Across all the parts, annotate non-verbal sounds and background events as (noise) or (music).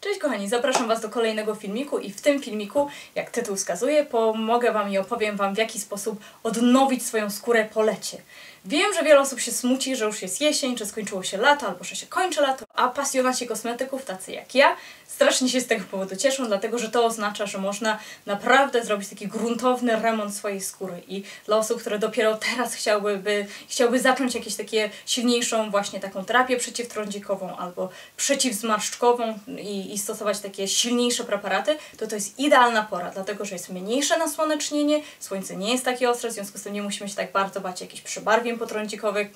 Cześć kochani, zapraszam Was do kolejnego filmiku i w tym filmiku, jak tytuł wskazuje, pomogę Wam i opowiem Wam w jaki sposób odnowić swoją skórę po lecie. Wiem, że wiele osób się smuci, że już jest jesień, że skończyło się lato albo że się kończy lato, a pasjonaci kosmetyków, tacy jak ja, strasznie się z tego powodu cieszą, dlatego że to oznacza, że można naprawdę zrobić taki gruntowny remont swojej skóry. I dla osób, które dopiero teraz chciałyby, chciałyby zacząć jakieś takie silniejszą właśnie taką terapię przeciwtrądzikową albo przeciwzmarszczkową i, i stosować takie silniejsze preparaty, to to jest idealna pora, dlatego że jest mniejsze nasłonecznienie, słońce nie jest takie ostre, w związku z tym nie musimy się tak bardzo bać jakichś przebarwień potrądzikowych,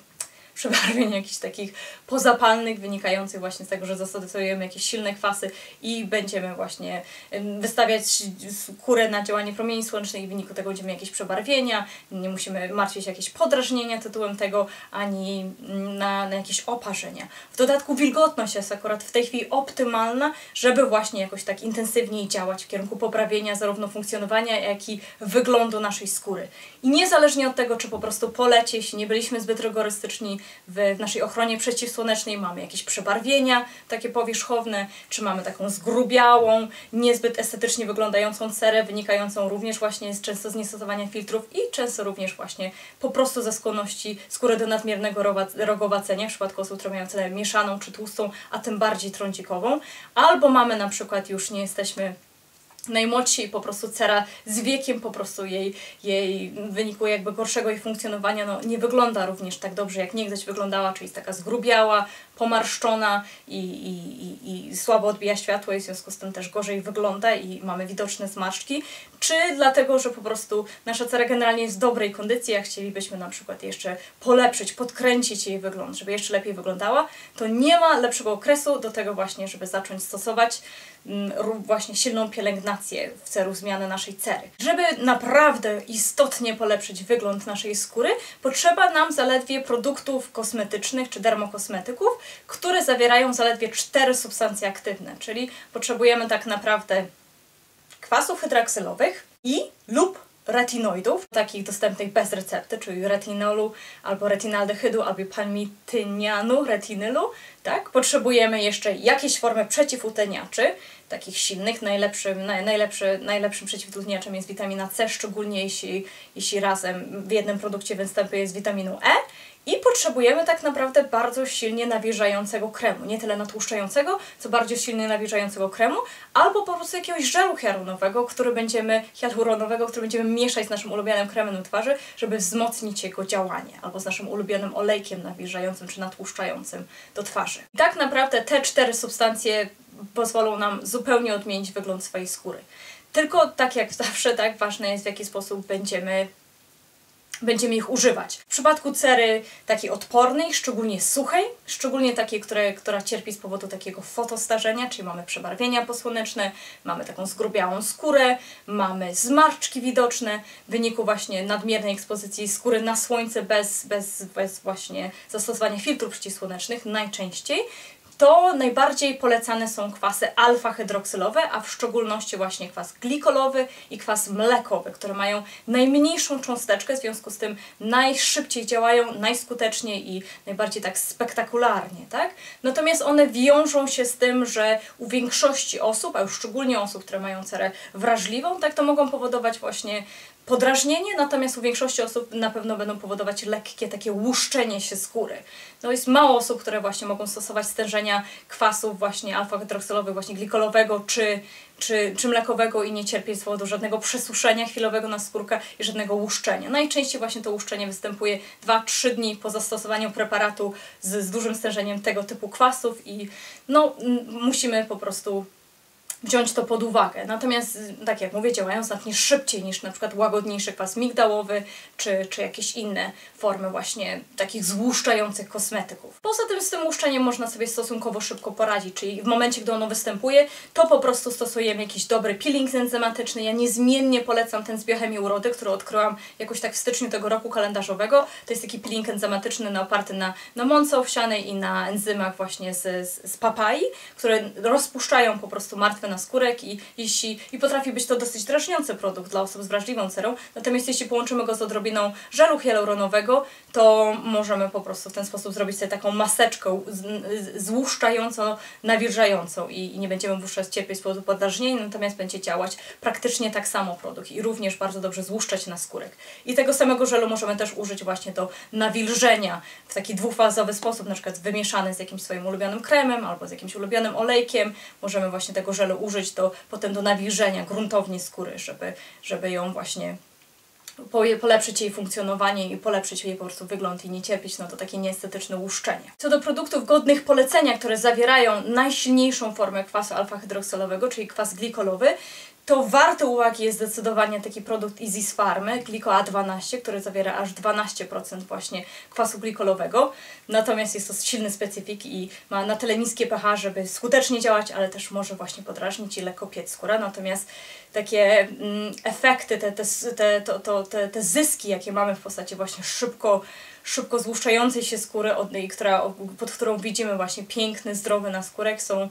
przebarwień jakichś takich pozapalnych, wynikających właśnie z tego, że zastosujemy jakieś silne kwasy i będziemy właśnie wystawiać skórę na działanie promieni słonecznych i w wyniku tego będziemy jakieś przebarwienia, nie musimy martwić się jakieś podrażnienia tytułem tego, ani na, na jakieś oparzenia. W dodatku wilgotność jest akurat w tej chwili optymalna, żeby właśnie jakoś tak intensywniej działać w kierunku poprawienia zarówno funkcjonowania, jak i wyglądu naszej skóry. I niezależnie od tego, czy po prostu po lecie, jeśli nie byliśmy zbyt rygorystyczni, w naszej ochronie przeciwsłonecznej mamy jakieś przebarwienia takie powierzchowne, czy mamy taką zgrubiałą, niezbyt estetycznie wyglądającą cerę, wynikającą również właśnie z, często z niestosowania filtrów i często również właśnie po prostu ze skłonności skóry do nadmiernego rogowacenia w przypadku osób, które mają cenę mieszaną czy tłustą, a tym bardziej trądzikową. Albo mamy na przykład już nie jesteśmy najmłodsi i po prostu cera z wiekiem po prostu jej, jej w wyniku jakby gorszego jej funkcjonowania no, nie wygląda również tak dobrze jak niegdyś wyglądała, czyli jest taka zgrubiała, pomarszczona i, i, i, i słabo odbija światło i w związku z tym też gorzej wygląda i mamy widoczne zmarszczki, czy dlatego, że po prostu nasza cera generalnie jest w dobrej kondycji, a chcielibyśmy na przykład jeszcze polepszyć, podkręcić jej wygląd, żeby jeszcze lepiej wyglądała, to nie ma lepszego okresu do tego właśnie, żeby zacząć stosować mm, właśnie silną pielęgnację w celu zmiany naszej cery. Żeby naprawdę istotnie polepszyć wygląd naszej skóry, potrzeba nam zaledwie produktów kosmetycznych czy dermokosmetyków, które zawierają zaledwie cztery substancje aktywne, czyli potrzebujemy tak naprawdę kwasów hydraksylowych i lub retinoidów, takich dostępnych bez recepty, czyli retinolu albo retinaldehydu albo palmitynianu, retinylu, tak? Potrzebujemy jeszcze jakieś formy przeciwutleniaczy, takich silnych. Najlepszym, naj, najlepszy, najlepszym przeciwutleniaczem jest witamina C, szczególnie jeśli, jeśli razem w jednym produkcie występuje z witaminą E i potrzebujemy tak naprawdę bardzo silnie nawilżającego kremu. Nie tyle natłuszczającego, co bardziej silnie nawilżającego kremu, albo po prostu jakiegoś żelu hialuronowego, który będziemy, hialuronowego, który będziemy mieszać z naszym ulubionym kremem do twarzy, żeby wzmocnić jego działanie, albo z naszym ulubionym olejkiem nawilżającym czy natłuszczającym do twarzy. I tak naprawdę te cztery substancje pozwolą nam zupełnie odmienić wygląd swojej skóry. Tylko tak jak zawsze, tak ważne jest w jaki sposób będziemy będziemy ich używać. W przypadku cery takiej odpornej, szczególnie suchej, szczególnie takiej, które, która cierpi z powodu takiego fotostarzenia, czyli mamy przebarwienia posłoneczne, mamy taką zgrubiałą skórę, mamy zmarszczki widoczne w wyniku właśnie nadmiernej ekspozycji skóry na słońce bez, bez, bez właśnie zastosowania filtrów przeciwsłonecznych najczęściej, to najbardziej polecane są kwasy alfa-hydroksylowe, a w szczególności właśnie kwas glikolowy i kwas mlekowy, które mają najmniejszą cząsteczkę, w związku z tym najszybciej działają, najskuteczniej i najbardziej tak spektakularnie, tak? Natomiast one wiążą się z tym, że u większości osób, a już szczególnie osób, które mają cerę wrażliwą, tak to mogą powodować właśnie podrażnienie, natomiast u większości osób na pewno będą powodować lekkie takie łuszczenie się skóry. No jest mało osób, które właśnie mogą stosować stężenia kwasów właśnie alfa-hydroksylowych, właśnie glikolowego czy, czy, czy mlekowego i nie cierpieć z powodu żadnego przesuszenia chwilowego na skórkę i żadnego łuszczenia. Najczęściej właśnie to łuszczenie występuje 2-3 dni po zastosowaniu preparatu z, z dużym stężeniem tego typu kwasów i no musimy po prostu wziąć to pod uwagę. Natomiast, tak jak mówię, działają znacznie szybciej niż na przykład łagodniejszy kwas migdałowy, czy, czy jakieś inne formy właśnie takich złuszczających kosmetyków. Poza tym z tym łuszczeniem można sobie stosunkowo szybko poradzić, czyli w momencie, gdy ono występuje, to po prostu stosujemy jakiś dobry peeling enzymatyczny. Ja niezmiennie polecam ten z biochemii urody, który odkryłam jakoś tak w styczniu tego roku kalendarzowego. To jest taki peeling enzymatyczny oparty na, na mące owsianej i na enzymach właśnie z, z, z papai, które rozpuszczają po prostu martwe skórek i, jeśli, i potrafi być to dosyć drażniący produkt dla osób z wrażliwą cerą. Natomiast jeśli połączymy go z odrobiną żelu hialuronowego, to możemy po prostu w ten sposób zrobić sobie taką maseczkę złuszczającą, nawilżającą i, i nie będziemy wówczas cierpieć z powodu podrażnień, natomiast będzie działać praktycznie tak samo produkt i również bardzo dobrze złuszczać na skórek. I tego samego żelu możemy też użyć właśnie do nawilżenia w taki dwufazowy sposób, na przykład wymieszany z jakimś swoim ulubionym kremem albo z jakimś ulubionym olejkiem. Możemy właśnie tego żelu użyć do, potem do nawilżenia gruntownie skóry, żeby, żeby ją właśnie polepszyć jej funkcjonowanie i polepszyć jej po prostu wygląd i nie cierpieć na to takie nieestetyczne łuszczenie. Co do produktów godnych polecenia, które zawierają najsilniejszą formę kwasu alfa-hydroksolowego, czyli kwas glikolowy, to warty uwagi jest zdecydowanie taki produkt Easy z Farmy, Gliko A12, który zawiera aż 12% właśnie kwasu glikolowego. Natomiast jest to silny specyfik i ma na tyle niskie pH, żeby skutecznie działać, ale też może właśnie podrażnić i lekko piec skórę. Natomiast takie mm, efekty, te, te, te, to, to, te, te zyski, jakie mamy w postaci właśnie szybko szybko złuszczającej się skóry, od, która, pod którą widzimy właśnie piękny, zdrowy naskórek, są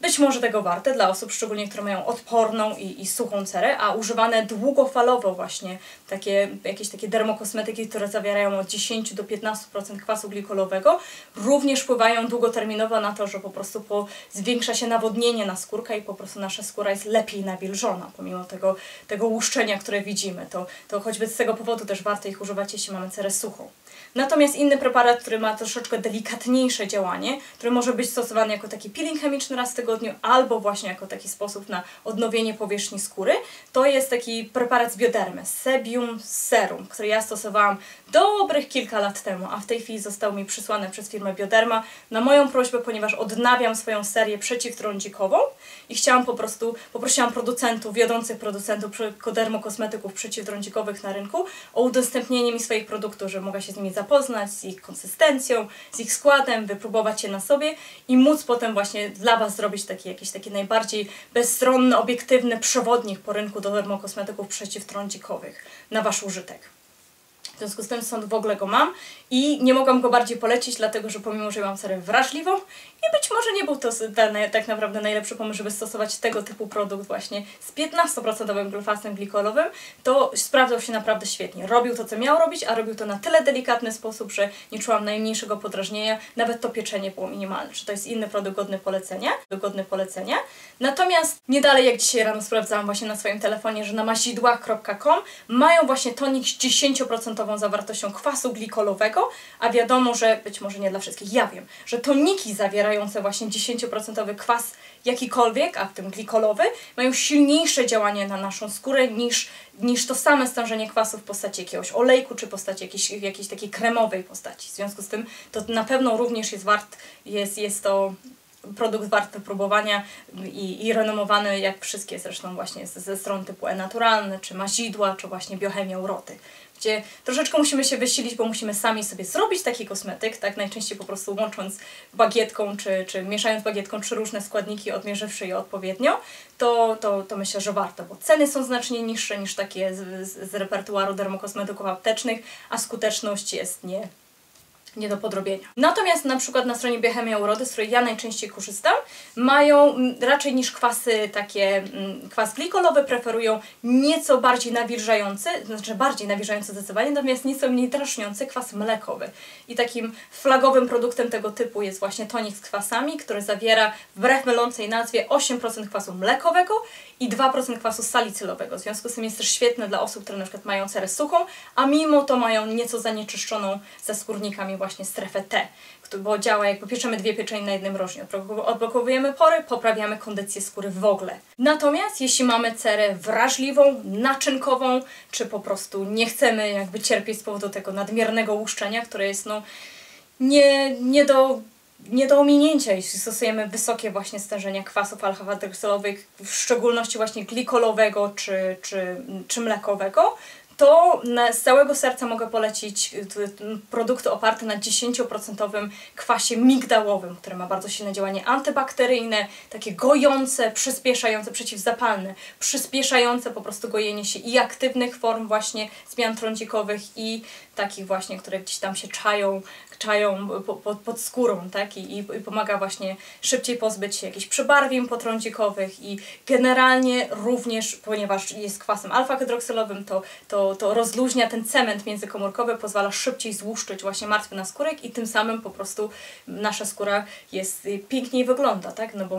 być może tego warte dla osób szczególnie, które mają odporną i, i suchą cerę, a używane długofalowo właśnie takie, jakieś takie dermokosmetyki, które zawierają od 10 do 15% kwasu glikolowego, również wpływają długoterminowo na to, że po prostu po, zwiększa się nawodnienie na skórkę i po prostu nasza skóra jest lepiej nawilżona, pomimo tego, tego łuszczenia, które widzimy. To, to choćby z tego powodu też warto ich używać, jeśli mamy cerę suchą. Natomiast inny preparat, który ma troszeczkę delikatniejsze działanie, który może być stosowany jako taki peeling chemiczny raz w tygodniu, albo właśnie jako taki sposób na odnowienie powierzchni skóry, to jest taki preparat z biodermy, Sebium Serum, który ja stosowałam dobrych kilka lat temu, a w tej chwili został mi przysłany przez firmę Bioderma na moją prośbę, ponieważ odnawiam swoją serię przeciwtrądzikową i chciałam po prostu, poprosiłam producentów, wiodących producentów dermokosmetyków przeciwtrądzikowych na rynku o udostępnienie mi swoich produktów, że mogę się z nimi zapoznać, z ich konsystencją, z ich składem, wypróbować je na sobie i móc potem właśnie dla Was zrobić taki jakiś taki najbardziej bezstronny, obiektywny przewodnik po rynku do dermokosmetyków przeciwtrądzikowych na Wasz użytek. W związku z tym stąd w ogóle go mam i nie mogłam go bardziej polecić, dlatego że pomimo, że mam cerę wrażliwą i być może nie był to ten, tak naprawdę najlepszy pomysł, żeby stosować tego typu produkt właśnie z 15% glufasem glikolowym, to sprawdzał się naprawdę świetnie. Robił to, co miał robić, a robił to na tyle delikatny sposób, że nie czułam najmniejszego podrażnienia, nawet to pieczenie było minimalne. Czy to jest inny produkt godny polecenia? Godny polecenia. Natomiast nie dalej jak dzisiaj rano sprawdzałam właśnie na swoim telefonie, że na mazidła.com mają właśnie tonik z 10% zawartością kwasu glikolowego, a wiadomo, że być może nie dla wszystkich, ja wiem, że toniki zawierające właśnie 10% kwas jakikolwiek, a w tym glikolowy, mają silniejsze działanie na naszą skórę niż, niż to same stężenie kwasu w postaci jakiegoś olejku, czy postaci jakiejś, jakiejś takiej kremowej postaci. W związku z tym to na pewno również jest wart, jest, jest to produkt wart wypróbowania i, i renomowany jak wszystkie zresztą właśnie ze, ze stron typu e-naturalne, czy mazidła, czy właśnie biochemia uroty gdzie troszeczkę musimy się wysilić, bo musimy sami sobie zrobić taki kosmetyk, tak najczęściej po prostu łącząc bagietką, czy, czy mieszając bagietką trzy różne składniki, odmierzywszy je odpowiednio, to, to, to myślę, że warto, bo ceny są znacznie niższe niż takie z, z, z repertuaru dermokosmetyków aptecznych, a skuteczność jest nie nie do podrobienia. Natomiast na przykład na stronie Biochemia Urody, z której ja najczęściej korzystam, mają mm, raczej niż kwasy takie, mm, kwas glikolowy preferują nieco bardziej nawilżający, znaczy bardziej nawilżający zdecydowanie, natomiast nieco mniej drażniący kwas mlekowy. I takim flagowym produktem tego typu jest właśnie tonik z kwasami, który zawiera wbrew mylącej nazwie 8% kwasu mlekowego i 2% kwasu salicylowego. W związku z tym jest też świetne dla osób, które na przykład mają cerę suchą, a mimo to mają nieco zanieczyszczoną ze skórnikami właśnie strefę T, bo działa jak popieczemy dwie pieczenie na jednym rożnie. Odblokowujemy pory, poprawiamy kondycję skóry w ogóle. Natomiast jeśli mamy cerę wrażliwą, naczynkową, czy po prostu nie chcemy jakby cierpieć z powodu tego nadmiernego łuszczenia, które jest no nie, nie do nie do ominięcia, jeśli stosujemy wysokie właśnie stężenia kwasów alfa-hydroksolowych, w szczególności właśnie glikolowego czy, czy, czy mlekowego, to z całego serca mogę polecić y, produkty oparte na 10% kwasie migdałowym, który ma bardzo silne działanie antybakteryjne, takie gojące, przyspieszające, przeciwzapalne, przyspieszające po prostu gojenie się i aktywnych form właśnie zmian trądzikowych i takich właśnie, które gdzieś tam się czają, czają po, po, pod skórą, tak? I, i, pomaga właśnie szybciej pozbyć się jakichś przebarwień potrądzikowych i generalnie również, ponieważ jest kwasem alfa-hydroksylowym, to, to, to rozluźnia ten cement międzykomórkowy, pozwala szybciej złuszczyć właśnie martwy naskórek i tym samym po prostu nasza skóra jest y, piękniej wygląda, tak? No bo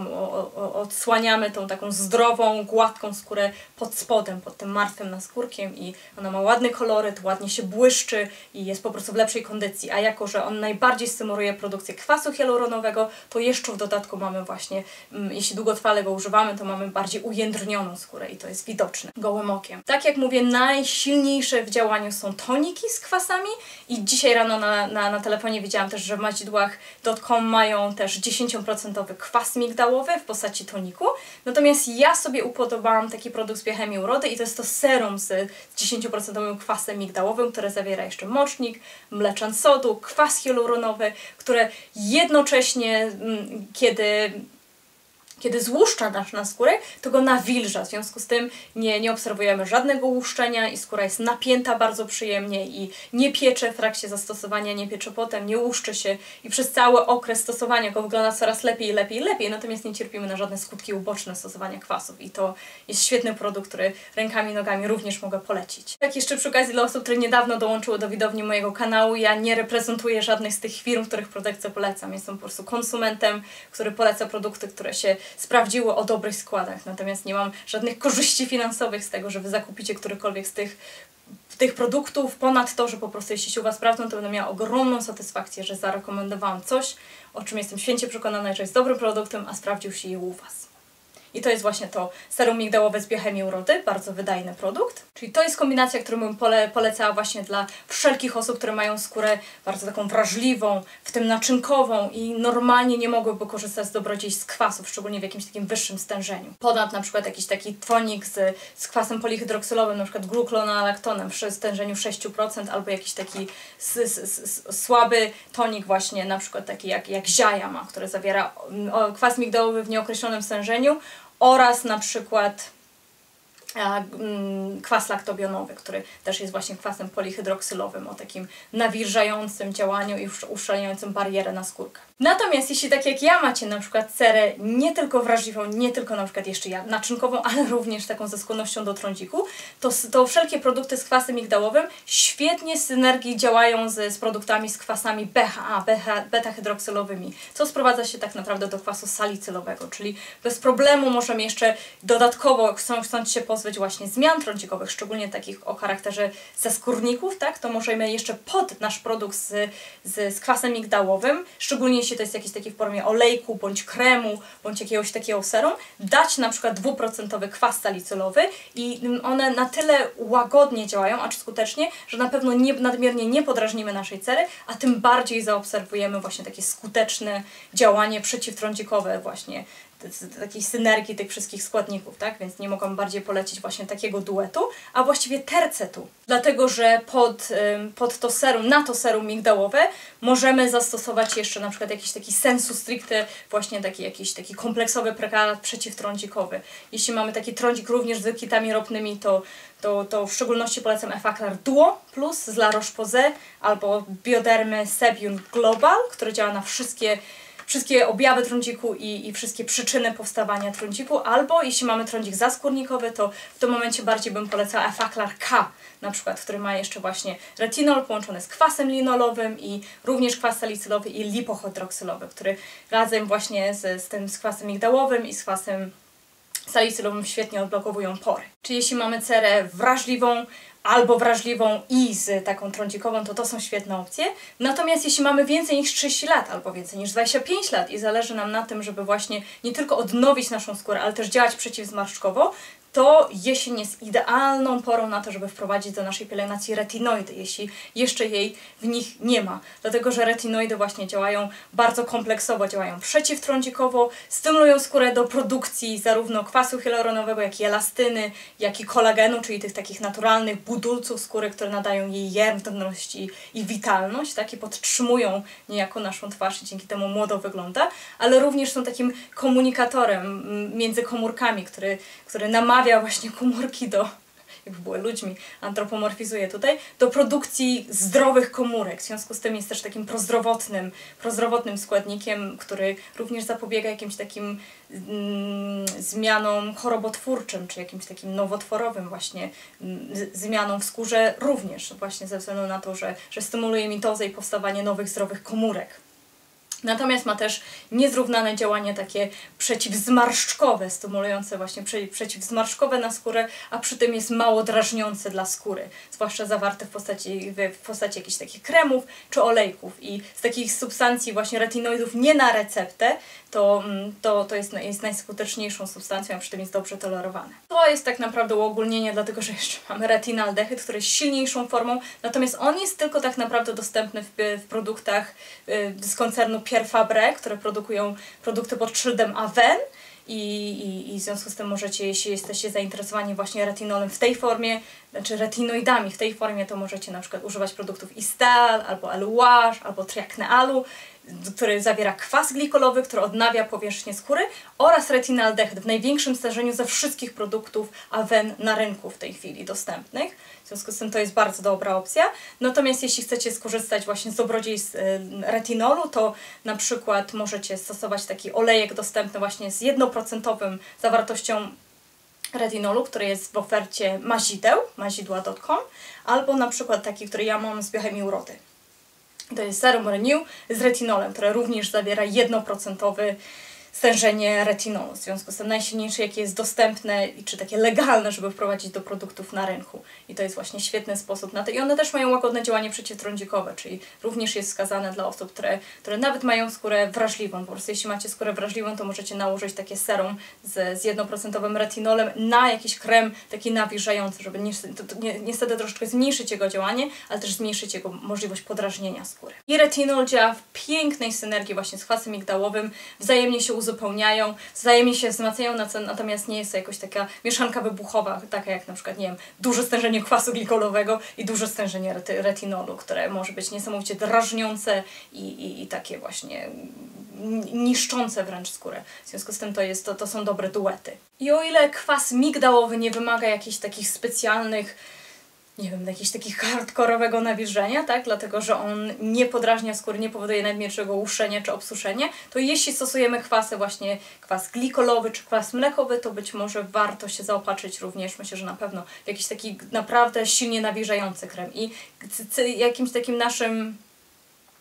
odsłaniamy tą taką zdrową, gładką skórę pod spodem, pod tym martwym naskórkiem i ona ma ładny koloryt, ładnie się błyszczy i jest po prostu w lepszej kondycji, a jako, że on najbardziej stymuluje produkcję kwasu hialuronowego, to jeszcze w dodatku mamy właśnie, mm, jeśli długotrwale go używamy, to mamy bardziej ujędrnioną skórę i to jest widoczne gołym okiem. Tak jak mówię, najsilniejsze w działaniu są toniki z kwasami i dzisiaj rano na, na, na telefonie widziałam też, że w madzidłach.com mają też 10% kwas migdałowy w postaci toniku, natomiast ja sobie upodobałam taki produkt z biochemii urody i to jest to serum z 10% kwasem migdałowym, które zawiera jeszcze mocznik, mleczan sodu, kwas hialuronowy, które jednocześnie, mm, kiedy kiedy złuszcza nasz na skórę, to go nawilża. W związku z tym nie, nie obserwujemy żadnego łuszczenia i skóra jest napięta bardzo przyjemnie i nie piecze w trakcie zastosowania, nie piecze potem, nie łuszczy się i przez cały okres stosowania go wygląda coraz lepiej, lepiej, lepiej, natomiast nie cierpimy na żadne skutki uboczne stosowania kwasów i to jest świetny produkt, który rękami, nogami również mogę polecić. Tak jeszcze przy okazji dla osób, które niedawno dołączyły do widowni mojego kanału, ja nie reprezentuję żadnych z tych firm, których produkty polecam. Jestem po prostu konsumentem, który poleca produkty, które się sprawdziły o dobrych składach, natomiast nie mam żadnych korzyści finansowych z tego, że Wy zakupicie którykolwiek z tych tych produktów, ponad to, że po prostu jeśli się u Was sprawdzą, to będę miała ogromną satysfakcję, że zarekomendowałam coś, o czym jestem święcie przekonana, że jest dobrym produktem, a sprawdził się je u Was. I to jest właśnie to serum migdałowe z biochemii urody, bardzo wydajny produkt. Czyli to jest kombinacja, którą bym pole, polecała właśnie dla wszelkich osób, które mają skórę bardzo taką wrażliwą, w tym naczynkową i normalnie nie mogłyby korzystać z dobrodziejstw kwasów, szczególnie w jakimś takim wyższym stężeniu. Ponad na przykład jakiś taki tonik z, z kwasem polihydroksylowym, na przykład gluklonalaktonem przy stężeniu 6% albo jakiś taki s, s, s, słaby tonik właśnie, na przykład taki jak, jak ziaja ma, który zawiera mm, kwas migdałowy w nieokreślonym stężeniu, oraz na przykład kwas laktobionowy, który też jest właśnie kwasem polihydroksylowym o takim nawilżającym działaniu i uszczelniającym barierę na skórkę. Natomiast jeśli tak jak ja macie na przykład cerę nie tylko wrażliwą, nie tylko na przykład jeszcze ja naczynkową, ale (laughs) również taką ze skłonnością do trądziku, to, to wszelkie produkty z kwasem migdałowym świetnie z synergii działają z, z produktami z kwasami BHA, beta-hydroksylowymi, co sprowadza się tak naprawdę do kwasu salicylowego, czyli bez problemu możemy jeszcze dodatkowo, chcąc się pozbyć pozbyć właśnie zmian trądzikowych, szczególnie takich o charakterze zaskórników, tak, to możemy jeszcze pod nasz produkt z, z, z kwasem migdałowym, szczególnie jeśli to jest jakiś taki w formie olejku, bądź kremu, bądź jakiegoś takiego serum, dać na przykład dwuprocentowy kwas salicylowy i one na tyle łagodnie działają, acz skutecznie, że na pewno nie, nadmiernie nie podrażnimy naszej cery, a tym bardziej zaobserwujemy właśnie takie skuteczne działanie przeciwtrądzikowe właśnie takiej synergii tych wszystkich składników, tak? Więc nie mogłam bardziej polecić właśnie takiego duetu, a właściwie tercetu. Dlatego, że pod, pod to serum, na to serum migdałowe możemy zastosować jeszcze na przykład jakiś taki sensu stricte, właśnie taki jakiś taki kompleksowy preparat przeciwtrądzikowy. Jeśli mamy taki trądzik również z kitami ropnymi, to, to, to w szczególności polecam Effaclar Duo Plus z La Roche-Posay albo Biodermy Sebium Global, które działa na wszystkie wszystkie objawy trądziku i, i wszystkie przyczyny powstawania trądziku, albo jeśli mamy trądzik zaskórnikowy, to w tym momencie bardziej bym polecała Efaklar K, na przykład, który ma jeszcze właśnie retinol połączony z kwasem linolowym i również kwas salicylowy i lipohydroksylowy, który razem właśnie z, z tym z kwasem migdałowym i z kwasem salicylowym świetnie odblokowują pory. Czy jeśli mamy cerę wrażliwą, albo wrażliwą i z taką trądzikową, to to są świetne opcje. Natomiast jeśli mamy więcej niż 30 lat albo więcej niż 25 lat i zależy nam na tym, żeby właśnie nie tylko odnowić naszą skórę, ale też działać przeciwzmarszczkowo, to jesień jest idealną porą na to, żeby wprowadzić do naszej pielęgnacji retinoidy, jeśli jeszcze jej w nich nie ma. Dlatego, że retinoidy właśnie działają bardzo kompleksowo, działają przeciwtrądzikowo, stymulują skórę do produkcji zarówno kwasu hialuronowego, jak i elastyny, jak i kolagenu, czyli tych takich naturalnych budulców skóry, które nadają jej jędrność i, i witalność, tak? i podtrzymują niejako naszą twarz i dzięki temu młodo wygląda, ale również są takim komunikatorem między komórkami, który, który namawia namawia właśnie komórki do jakby były ludźmi, antropomorfizuję tutaj, do produkcji zdrowych komórek. W związku z tym jest też takim prozdrowotnym, prozdrowotnym składnikiem, który również zapobiega jakimś takim mm, zmianom chorobotwórczym, czy jakimś takim nowotworowym właśnie mm, zmianom w skórze również właśnie ze względu na to, że, że stymuluje mitozę i powstawanie nowych zdrowych komórek. Natomiast ma też niezrównane działanie takie przeciwzmarszczkowe, stymulujące właśnie przeciwzmarszczkowe na skórę, a przy tym jest mało drażniące dla skóry, zwłaszcza zawarte w postaci, w postaci jakichś takich kremów czy olejków. I z takich substancji właśnie retinoidów nie na receptę, to, mm, to, to jest, jest najskuteczniejszą substancją, a przy tym jest dobrze tolerowane. To jest tak naprawdę uogólnienie, dlatego że jeszcze mamy retinaldehyd, który jest silniejszą formą, natomiast on jest tylko tak naprawdę dostępny w, w produktach y, z koncernu Pierre Fabre, które produkują produkty pod szyldem Aven. I, i, I w związku z tym możecie, jeśli jesteście zainteresowani właśnie retinolem w tej formie, znaczy retinoidami w tej formie, to możecie na przykład używać produktów Istal, albo Aluage, albo Triacnealu który zawiera kwas glikolowy, który odnawia powierzchnię skóry oraz retinaldehyd w największym stężeniu ze wszystkich produktów Aven na rynku w tej chwili dostępnych. W związku z tym to jest bardzo dobra opcja. Natomiast jeśli chcecie skorzystać właśnie z dobrodziejstw y, retinolu, to na przykład możecie stosować taki olejek dostępny właśnie z jednoprocentowym zawartością retinolu, który jest w ofercie mazideł, mazidła.com, albo na przykład taki, który ja mam z biochemii urody. To jest serum Renew z retinolem, które również zawiera 1% stężenie retinolu. W związku z tym najsilniejsze, jakie jest dostępne i czy takie legalne, żeby wprowadzić do produktów na rynku. I to jest właśnie świetny sposób na to. I one też mają łagodne działanie przeciwtrądzikowe, czyli również jest skazane dla osób, które, które nawet mają skórę wrażliwą. Po prostu jeśli macie skórę wrażliwą, to możecie nałożyć takie serum z, z jednoprocentowym retinolem na jakiś krem taki nawilżający, żeby niestety troszeczkę zmniejszyć jego działanie, ale też zmniejszyć jego możliwość podrażnienia skóry. I retinol działa w pięknej synergii właśnie z kwasem migdałowym, wzajemnie się uzupełniają, wzajemnie się wzmacniają, natomiast nie jest to jakoś taka mieszanka wybuchowa, taka jak na przykład, nie wiem, duże stężenie kwasu glikolowego i duże stężenie retinolu, które może być niesamowicie drażniące i, i, i takie właśnie niszczące wręcz skórę. W związku z tym to, jest, to, to są dobre duety. I o ile kwas migdałowy nie wymaga jakichś takich specjalnych nie wiem, jakiegoś takiego hardkorowego nawilżenia, tak? Dlatego, że on nie podrażnia skóry, nie powoduje nadmiernego łuszczenia czy obsuszenia, to jeśli stosujemy kwasy właśnie kwas glikolowy czy kwas mlekowy, to być może warto się zaopatrzyć również, myślę, że na pewno w jakiś taki naprawdę silnie nawilżający krem. I jakimś takim naszym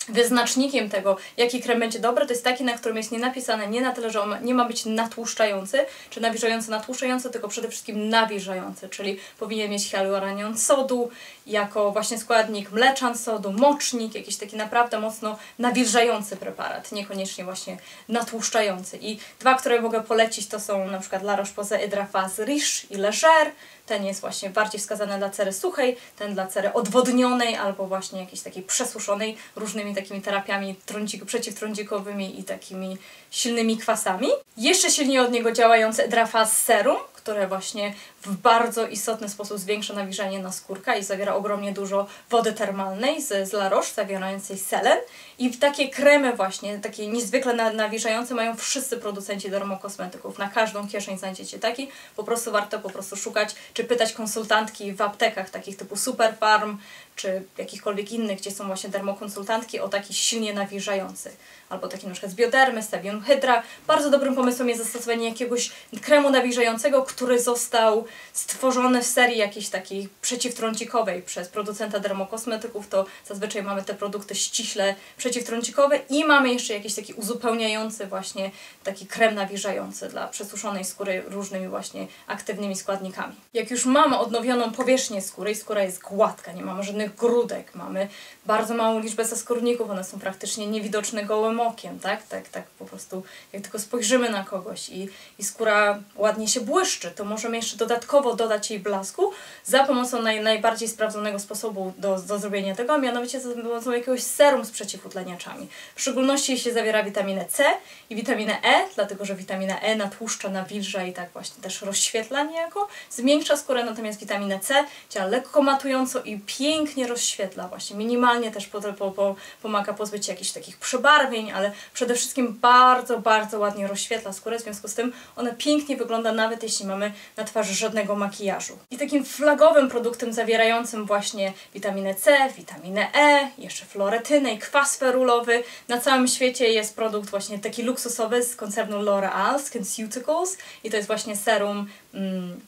wyznacznikiem tego, jaki krem będzie dobry, to jest taki, na którym jest nie napisane nie na tyle, że on nie ma być natłuszczający, czy nawilżający, natłuszczający, tylko przede wszystkim nawilżający, czyli powinien mieć hialuronian sodu jako właśnie składnik mleczan sodu, mocznik, jakiś taki naprawdę mocno nawilżający preparat, niekoniecznie właśnie natłuszczający. I dwa, które mogę polecić, to są na przykład La Roche-Posay Hydra Phase Riche i Leger, ten jest właśnie bardziej wskazany dla cery suchej, ten dla cery odwodnionej albo właśnie jakiejś takiej przesuszonej różnymi takimi terapiami trądzik, przeciwtrądzikowymi i takimi silnymi kwasami. Jeszcze silniej od niego działający Edrafas Serum, które właśnie w bardzo istotny sposób zwiększa nawilżenie na skórka i zawiera ogromnie dużo wody termalnej z, z La Roche, zawierającej selen. I takie kremy właśnie, takie niezwykle nawilżające mają wszyscy producenci dermokosmetyków. Na każdą kieszeń znajdziecie taki. Po prostu warto po prostu szukać, czy pytać konsultantki w aptekach takich typu Superfarm, czy jakichkolwiek innych, gdzie są właśnie dermokonsultantki o taki silnie nawilżający. Albo taki na przykład z biodermy, z Hydra. Bardzo dobrym pomysłem jest zastosowanie jakiegoś kremu nawilżającego, który został stworzony w serii jakiejś takiej przeciwtrącikowej przez producenta dermokosmetyków. To zazwyczaj mamy te produkty ściśle przeciwtrącikowe i mamy jeszcze jakiś taki uzupełniający właśnie taki krem nawilżający dla przesuszonej skóry różnymi właśnie aktywnymi składnikami. Jak już mamy odnowioną powierzchnię skóry i skóra jest gładka, nie mamy żadnych grudek, mamy bardzo małą liczbę zaskórników, one są praktycznie niewidoczne gołym okiem, tak? Tak, tak po prostu jak tylko spojrzymy na kogoś i, i skóra ładnie się błyszczy, to możemy jeszcze dodatkowo dodać jej blasku za pomocą naj, najbardziej sprawdzonego sposobu do, do zrobienia tego, a mianowicie za pomocą jakiegoś serum z przeciwutleniaczami. W szczególności jeśli zawiera witaminę C i witaminę E, dlatego że witamina E natłuszcza, nawilża i tak właśnie też rozświetla niejako, zmniejsza skórę, natomiast witamina C działa lekko matująco i pięknie rozświetla, właśnie. Minimalnie też po, po, po, pomaga pozbyć się jakichś takich przebarwień, ale przede wszystkim bardzo, bardzo ładnie rozświetla skórę, w związku z tym ona pięknie wygląda nawet jeśli mamy na twarzy żadnego makijażu. I takim flagowym produktem zawierającym właśnie witaminę C, witaminę E, jeszcze floretynę i kwas ferulowy na całym świecie jest produkt właśnie taki luksusowy z koncernu L'Oreal, SkinCeuticals i to jest właśnie serum mm,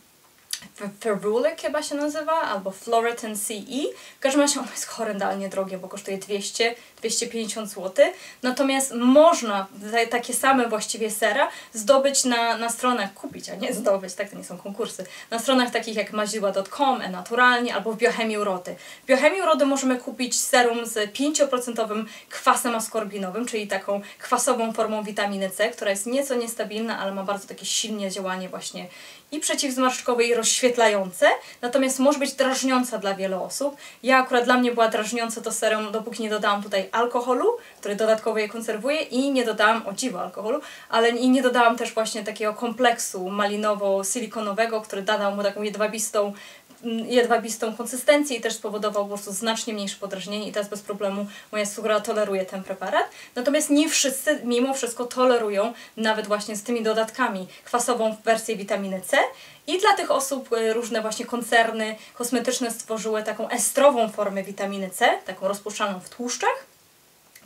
Ferulic chyba się nazywa, albo Floretin CE. W każdym razie ono jest horrendalnie drogie, bo kosztuje 200 250 zł. Natomiast można takie same właściwie sera zdobyć na, na stronach, kupić, a nie zdobyć, tak to nie są konkursy, na stronach takich jak maziła.com, e-naturalnie albo w Biochemii Urody. W Biochemii Urody możemy kupić serum z 5% kwasem askorbinowym, czyli taką kwasową formą witaminy C, która jest nieco niestabilna, ale ma bardzo takie silne działanie właśnie i przeciwzmarszczkowe i rozświetlające, natomiast może być drażniąca dla wielu osób. Ja akurat dla mnie była drażniąca to serum, dopóki nie dodałam tutaj alkoholu, który dodatkowo je konserwuje i nie dodałam, o dziwo, alkoholu, ale i nie dodałam też właśnie takiego kompleksu malinowo-silikonowego, który dodał mu taką jedwabistą jedwabistą konsystencję i też spowodował po prostu znacznie mniejsze podrażnienie i teraz bez problemu moja skóra toleruje ten preparat. Natomiast nie wszyscy mimo wszystko tolerują nawet właśnie z tymi dodatkami kwasową wersję witaminy C i dla tych osób y, różne właśnie koncerny kosmetyczne stworzyły taką estrową formę witaminy C, taką rozpuszczalną w tłuszczach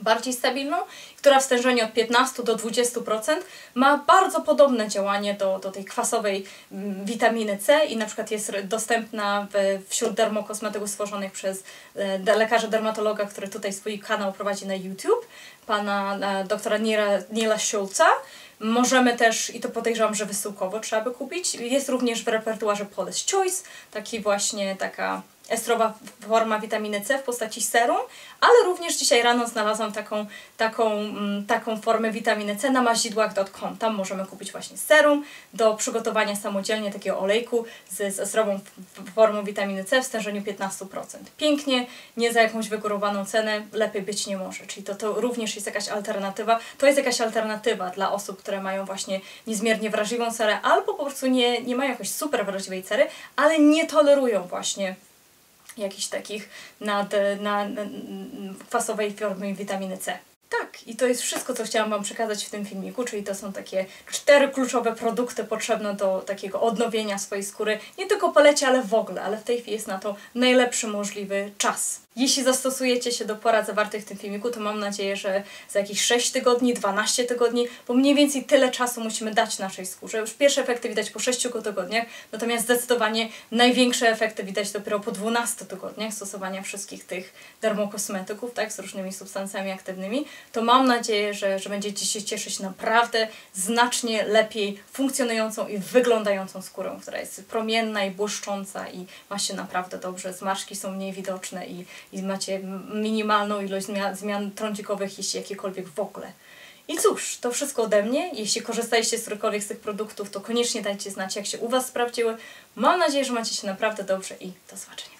bardziej stabilną, która w stężeniu od 15 do 20% ma bardzo podobne działanie do, do tej kwasowej mm, witaminy C i na przykład jest dostępna w, wśród dermokosmetyków stworzonych przez e, lekarza dermatologa, który tutaj swój kanał prowadzi na YouTube, pana e, doktora Nila, Nila Schulza. Możemy też, i to podejrzewam, że wysyłkowo trzeba by kupić, jest również w repertuarze Polish Choice, taki właśnie taka estrowa forma witaminy C w postaci serum, ale również dzisiaj rano znalazłam taką, taką, mm, taką formę witaminy C na mazidłach.com. Tam możemy kupić właśnie serum do przygotowania samodzielnie takiego olejku z, z estrową formą witaminy C w stężeniu 15%. Pięknie, nie za jakąś wygórowaną cenę, lepiej być nie może. Czyli to, to również jest jakaś alternatywa. To jest jakaś alternatywa dla osób, które mają właśnie niezmiernie wrażliwą cerę albo po prostu nie, nie mają jakoś super wrażliwej cery, ale nie tolerują właśnie jakichś takich nad, na, na, kwasowej formy witaminy C. Tak, i to jest wszystko, co chciałam Wam przekazać w tym filmiku, czyli to są takie cztery kluczowe produkty potrzebne do takiego odnowienia swojej skóry, nie tylko po lecie, ale w ogóle, ale w tej chwili jest na to najlepszy możliwy czas. Jeśli zastosujecie się do porad zawartych w tym filmiku, to mam nadzieję, że za jakieś 6 tygodni, 12 tygodni, bo mniej więcej tyle czasu musimy dać naszej skórze. Już pierwsze efekty widać po 6 tygodniach, natomiast zdecydowanie największe efekty widać dopiero po 12 tygodniach stosowania wszystkich tych dermokosmetyków, tak, z różnymi substancjami aktywnymi. To mam nadzieję, że, że będziecie się cieszyć naprawdę znacznie lepiej funkcjonującą i wyglądającą skórą, która jest promienna i błyszcząca i ma się naprawdę dobrze. Zmarszki są mniej widoczne i i macie minimalną ilość zmian, zmian trądzikowych, jeśli jakiekolwiek w ogóle. I cóż, to wszystko ode mnie. Jeśli korzystaliście z któregokolwiek z tych produktów, to koniecznie dajcie znać, jak się u Was sprawdziły. Mam nadzieję, że macie się naprawdę dobrze i do zobaczenia.